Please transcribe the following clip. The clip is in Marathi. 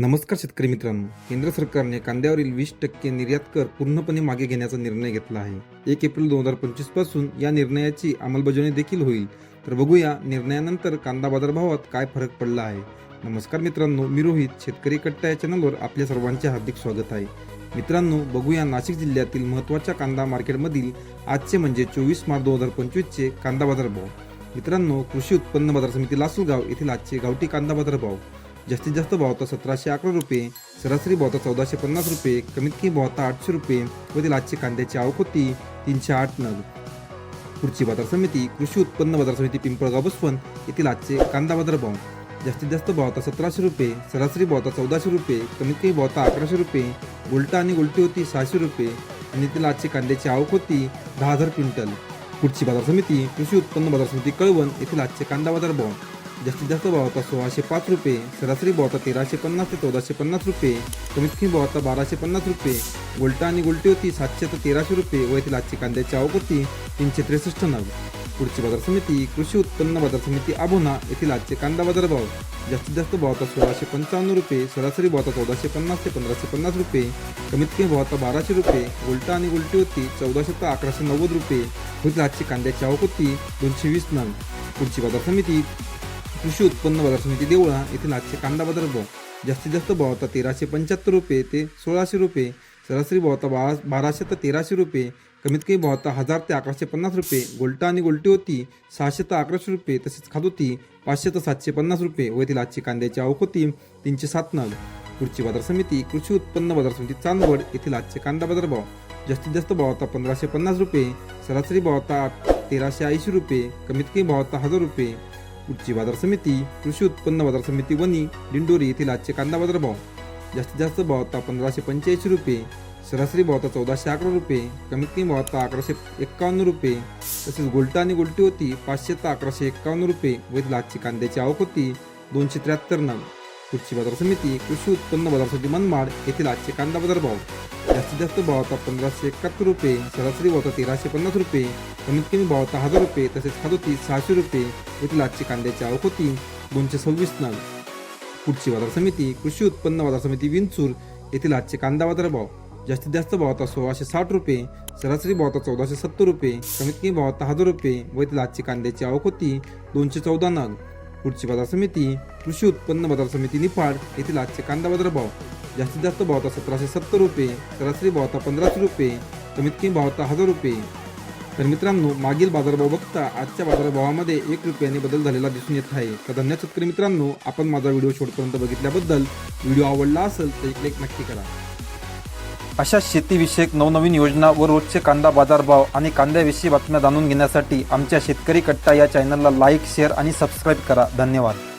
नमस्कार शेतकरी मित्रांनो. केंद्र सरकारने कांद्यावरील वीस टक्के निर्यात कर पूर्णपणे मागे घेण्याचा निर्णय घेतला आहे. एक एप्रिल दोन हजार पंचवीसपासून या निर्णयाची अंमलबजावणी देखील होईल. तर बघूया निर्णयानंतर कांदा बाजारभावात काय फरक पडला आहे. नमस्कार मित्रांनो मी रोहित शेतकरी कट्टा या चॅनलवर आपल्या सर्वांचे हार्दिक स्वागत आहे. मित्रांनो बघूया नाशिक जिल्ह्यातील महत्त्वाच्या कांदा मार्केटमधील आजचे म्हणजे चोवीस मार्च दोन हजार पंचवीसचे कांदा बाजार भाव मित्रांनो कृषी उत्पन्न बाजार समिती लासलगाव येथील आजचे गावठी कांदा बाजार भाव जास्तीत जास्त भावता सतराशे अकरा रुपये सरासरी भावता चौदाशे पन्नास रुपये कमीत कमी भावता आठशे रुपये व ती आजची कांद्याची आवक होती तीनशे आठ नग. पुढची बाजार समिती कृषी उत्पन्न बाजार समिती पिंपळगाव बसवण येथील आजचे कांदा बाजार भाव जास्तीत जास्त भावता सतराशे रुपये सरासरी भावता चौदाशे रुपये कमीत कमी भावता अकराशे रुपये उलटा आणि उलटी होती सहाशे रुपये आणि येथील आजची कांद्याची आवक होती दहा हजार क्विंटल. पुढची बाजार समिती कृषी उत्पन्न बाजार समिती कळवण येथील आजचे कांदा बाजार भाव जास्तीत जास्त भाव होता सोळाशे पाच रुपये सरासरी भाव होता तेराशे पन्नास ते चौदाशे पन्नास रुपये कमीत कमी भाव होता बाराशे पन्नास रुपये उलटा आणि उलटी होती सातशे ते तेराशे रुपये व येथील आजची कांद्याची आवक होती तीनशे त्रेसष्ट नग. पुढची बाजार समिती कृषी उत्पन्न बाजार समिती आबोना येथील आजचे कांदा बाजार भाव जास्तीत जास्त भाव होता सोळाशे पंचावन्न रुपये सरासरी भाव होता चौदाशे पन्नास ते पंधराशे पन्नास रुपये कमीत कमी भाव होता बाराशे रुपये उलटा आणि उलटी होती चौदाशे ते अकराशे नव्वद रुपये. होती आजची कांद्याची आवक होती दोनशे वीस नग. पुढची बाजार समिती कृषी उत्पन्न बाजार समिती देवळा येथील आजचे कांदा बाजार भाव जास्तीत जास्त भाव होता तेराशे पंच्याहत्तर रुपये ते सोळाशे रुपये सरासरी भाव होता बारा बाराशे ते तेराशे रुपये कमीत कमी भाव होता हजार ते अकराशे पन्नास रुपये गोल्टा आणि गोल्टी होती सहाशे ते अकराशे रुपये तसेच खात होती पाचशे ते सातशे पन्नास रुपये व येथील आजची कांद्याची आवक होती तीनशे सात नग. कृषी बाजार समिती कृषी उत्पन्न बाजार समिती चांदवड येथील आजचे कांदा बाजार भाव जास्तीत जास्त भाव होता पंधराशे पन्नास रुपये सरासरी भाव होता तेराशे ऐंशी रुपये कमीत कमी भाव होता हजार रुपये कुठची बाजार समिती कृषी उत्पन्न बाजार समिती वनी दिंडोरी येथील आजचे कांदा बाजार भाव जास्तीत जास्त भाव आता पंधराशे पंच्याऐंशी रुपये सरासरी भाव आता चौदाशे अकरा रुपये कमीत कमी भाव आता अकराशे एक्कावन्न रुपये. तसेच गोल्टा आणि गोल्टी होती पाचशे तर अकराशे एक्कावन्न रुपये व येथील आजची कांद्याची आवक होती दोनशे त्र्याहत्तर नग. पुढची बाजार समिती कृषी उत्पन्न बाजार समिती मनमाड येथील आजचे कांदा बाजार भाव. जास्तीत जास्त भाव होता पंधराशे एकाहत्तर रुपये सरासरी भाव होता तेराशे पन्नास रुपये कमीत कमी भाव होता हजार रुपये तसेच खादोती सहाशे रुपये येथील आजची कांद्याची आवक होती दोनशे सव्वीस नग पुढची बाजार समिती कृषी उत्पन्न बाजार समिती विंचूर येथील आजचे कांदा बाजार भाव. जास्तीत जास्त भाव होता सोळाशे साठ रुपये सरासरी भाव होता चौदाशे सत्तर रुपये कमीत कमी भाव होता हजार रुपये व येथील आजची कांद्याची आवक होती दोनशे चौदा नग पुढची बाजार समिती कृषी उत्पन्न बाजार समिती निफाड येथील आजचे कांदा बाजार भाव. जास्तीत जास्त भाव होता सतराशे सत्तर रुपये सरासरी भाव होता पंधराशे रुपये कमीत कमी भाव होता हजार रुपये. तर मित्रांनो मागील बाजारभाव बघता आजच्या बाजारभावामध्ये एक रुपयाने बदल झालेला दिसून येत आहे. तर धन्यवाद शेतकरी मित्रांनो आपण माझा व्हिडिओ शेवटपर्यंत बघितल्याबद्दल व्हिडिओ आवडला असेल तर एक लाईक नक्की करा. अशा शेतीविषयक नवनवीन योजना व रोजचे कांदा बाजारभाव आणि कांद्याविषयी बातम्या जाणून घेण्यासाठी आमच्या शेतकरी कट्टा या चॅनलला लाईक शेअर आणि सबस्क्राईब करा. धन्यवाद.